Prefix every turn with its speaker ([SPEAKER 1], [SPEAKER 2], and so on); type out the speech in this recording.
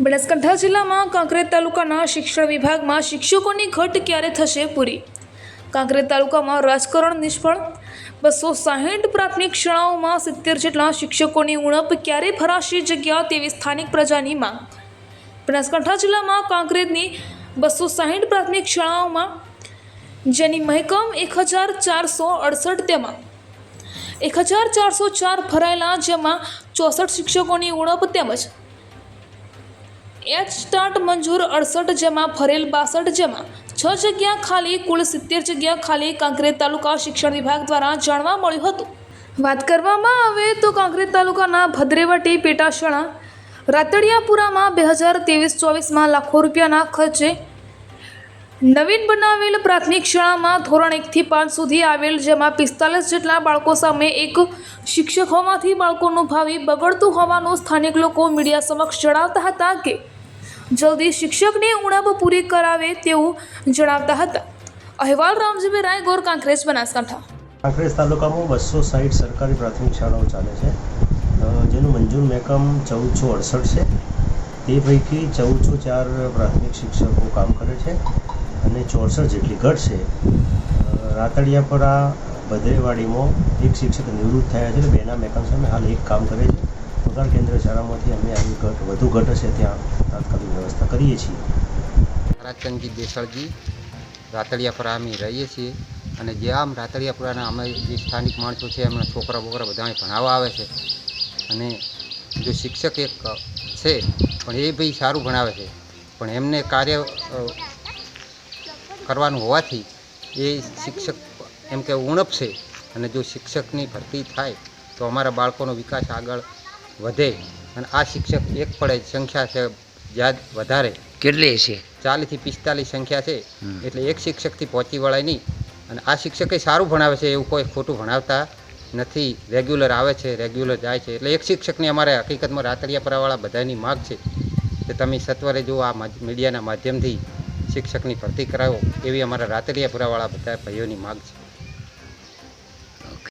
[SPEAKER 1] બનાસકાંઠા જિલ્લામાં કાંકરેજ તાલુકાના શિક્ષણ વિભાગમાં શિક્ષકોની ઘટ ક્યારે થશે પૂરી? કાંકરેજ તાલુકામાં રાજકારણ નિષ્ફળ? બસો સાહીઠ પ્રાથમિક શાળાઓમાં સિત્તેર જેટલા શિક્ષકોની ઉણપ ક્યારે ભરાશે જગ્યા તેવી સ્થાનિક પ્રજાની માંગ? બનાસકાંઠા જિલ્લામાં કાંકરેજની બસો સાહીઠ પ્રાથમિક શાળાઓમાં જેની મહેકમ એક હજાર ચારસો અડસઠ તેમાં એક હજાર ચારસો ચાર ભરાયેલા, જેમાં ચોસઠ શિક્ષકોની ઉણપ તેમજ એચ સ્ટાર્ટ મંજૂર અડસઠ જેમાં, ફરેલ બાસઠ જેમાં. છ જગ્યા ખાલી, કુલ સિત્તેર જગ્યા ખાલી કાંકરેજ તાલુકા શિક્ષણ વિભાગ દ્વારા જાણવા મળ્યું હતું. વાત કરવામાં આવે તો કાંકરેજ તાલુકાના ભદ્રેવટી પેટાશાળા, રાતડિયાપુરામાં બે હજાર ત્રેવીસ ચોવીસમાં લાખો રૂપિયાના ખર્ચે નવીન બનાવેલ પ્રાથમિક શાળામાં ધોરણ એકથી પાંચ સુધી આવેલ જેમાં પિસ્તાલીસ જેટલા બાળકો સામે એક શિક્ષક હોવાથી બાળકોનું ભાવિ બગડતું હોવાનું સ્થાનિક લોકો મીડિયા સમક્ષ જણાવતા હતા કે જલ્દી શિક્ષકની ઉણપ પૂરી કરાવે તેવું જણાવતા હતા. અહેવાલ રામજીભાઈ રાય, ગોર કાંકરેજ, બનાસકાંઠા.
[SPEAKER 2] કાંકરેજ તાલુકામાં બસો સાઠ સરકારી પ્રાથમિક શાળાઓ ચાલે છે. જેનું મંજૂર મહેકમ ચૌદસો અડસઠ છે. તે પૈકી ચૌદસો ચાર પ્રાથમિક શિક્ષકો કામ કરે છે. અને ચોસઠ જેટલી ઘટ છે અ, રાતડિયાપરા ભદ્રેવાડીમાં એક શિક્ષક નિવૃત્ત થયા છે બેના મહેકમ સામે હાલ એક કામ કરે છે. પગાર કેન્દ્ર શાળામાંથી અમે આવી ઘટ વધુ ઘટ હશે ત્યાં તાત્કાલિક વ્યવસ્થા કરીએ છીએ.
[SPEAKER 3] રાજચંદજી દેસળજી રાતડિયાપરા અમે રહીએ છીએ અને જે આમ રાતડિયાપુરાના અમે જે સ્થાનિક માણસો છે એમના છોકરા બોકરા બધાને ભણાવવા આવે છે. અને જો શિક્ષક એક છે પણ એ ભાઈ સારું ભણાવે છે. પણ એમને કાર્ય કરવાનું હોવાથી એ શિક્ષક એમ કે ઉણપ છે અને જો શિક્ષકની ભરતી થાય તો અમારા બાળકોનો વિકાસ આગળ વધે અને આ શિક્ષક એક પડે સંખ્યા છે જ્યાં વધારે.
[SPEAKER 4] કેટલી છે?
[SPEAKER 3] ચાલીસથી પિસ્તાલીસ સંખ્યા છે. એટલે એક શિક્ષકથી પહોંચી વળાય નહીં. અને આ શિક્ષકે સારું ભણાવે છે એવું કોઈ ખોટું ભણાવતા નથી. રેગ્યુલર આવે છે રેગ્યુલર જાય છે. એટલે એક શિક્ષકની અમારે હકીકતમાં રાતડિયાપરાવાળા બધાની માગ છે. કે તમે સત્વરે જો આ મીડિયાના માધ્યમથી શિક્ષકની ભરતી કરાવો એવી અમારા રાતડિયાપુરાવાળા બધા ભાઈઓની માગ છે.